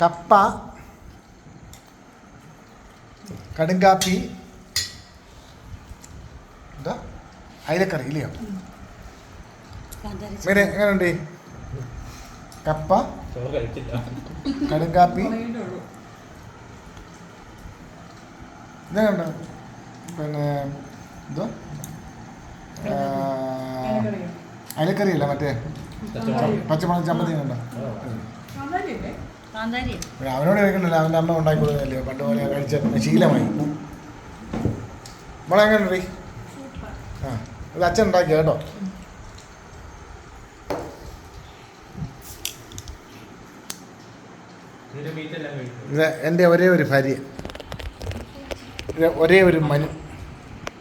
കപ്പ കടുങ്കാപ്പി എന്താ അയിലക്കറി ഇല്ലയോ? മീനെ എങ്ങനെയുണ്ട്? കപ്പ ചോറ് കഴിച്ചില്ല കടുങ്കാപ്പി ഇതെങ്ങനെയുണ്ട്? പിന്നെ എന്തോ അയിലക്കറിയല്ല മറ്റേ? പച്ചമുളക്. ചമ്മന്തി കാന്താരി അവനോട് കഴിക്കണ്ടല്ലോ അവന്റെ അമ്മ ഉണ്ടാക്കി പണ്ട് പോലെ കഴിച്ച ശീലമായി. മോളെ എങ്ങനെ ആ ഇത് അച്ഛൻ ഉണ്ടാക്കിയ കേട്ടോ. ഇത് എന്റെ ഒരേ ഒരു ഭാര്യ. ഒരേ ഒരു മനു.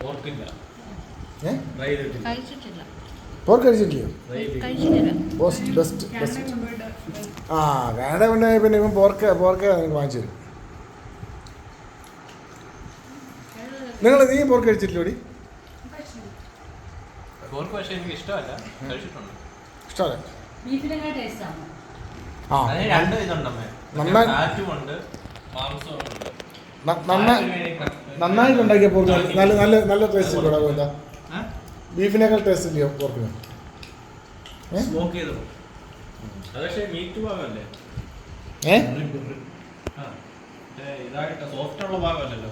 ഓർക്കില്ല. ഏ? പോസ്റ്റ് കഴിച്ചിട്ടില്ലയോ ബോസ്റ്റ് ബെസ്റ്റ് ബെസ്റ്റ് ആ കാനഡ കൊണ്ടുപോയി പിന്നെ ഇവൻ പോർക്ക് പോർക്ക് നിങ്ങൾക്ക് വാങ്ങിച്ചു തരും. നിങ്ങൾ നീ പോർക്ക് കഴിച്ചിട്ടില്ലോടി? ഓർക്ക് പക്ഷേ എനിക്ക് ഇഷ്ടമല്ല. കഴിച്ചിട്ടുണ്ട്. ഇഷ്ടമല്ലേ. ബീഫിനൊക്കെ ടേസ്റ്റ് ആണ് ആ നന്നായി നന്നായിട്ട് ഉണ്ടാക്കിയ പോർക്ക്. നല്ല നല്ല നല്ല ടേസ്റ്റ് ഉണ്ടാകും എന്താ? ബീഫിനേക്കാൾ ടേസ്റ്റ് ഇല്ലയോ പോർക്കിന് സ്മോക്ക് ചെയ്തു? അത് പക്ഷേ മീറ്റ് ഭാഗമല്ലേ ഏ. ഇതായിട്ട് സോഫ്റ്റ് ഉള്ള ഭാഗമല്ലല്ലോ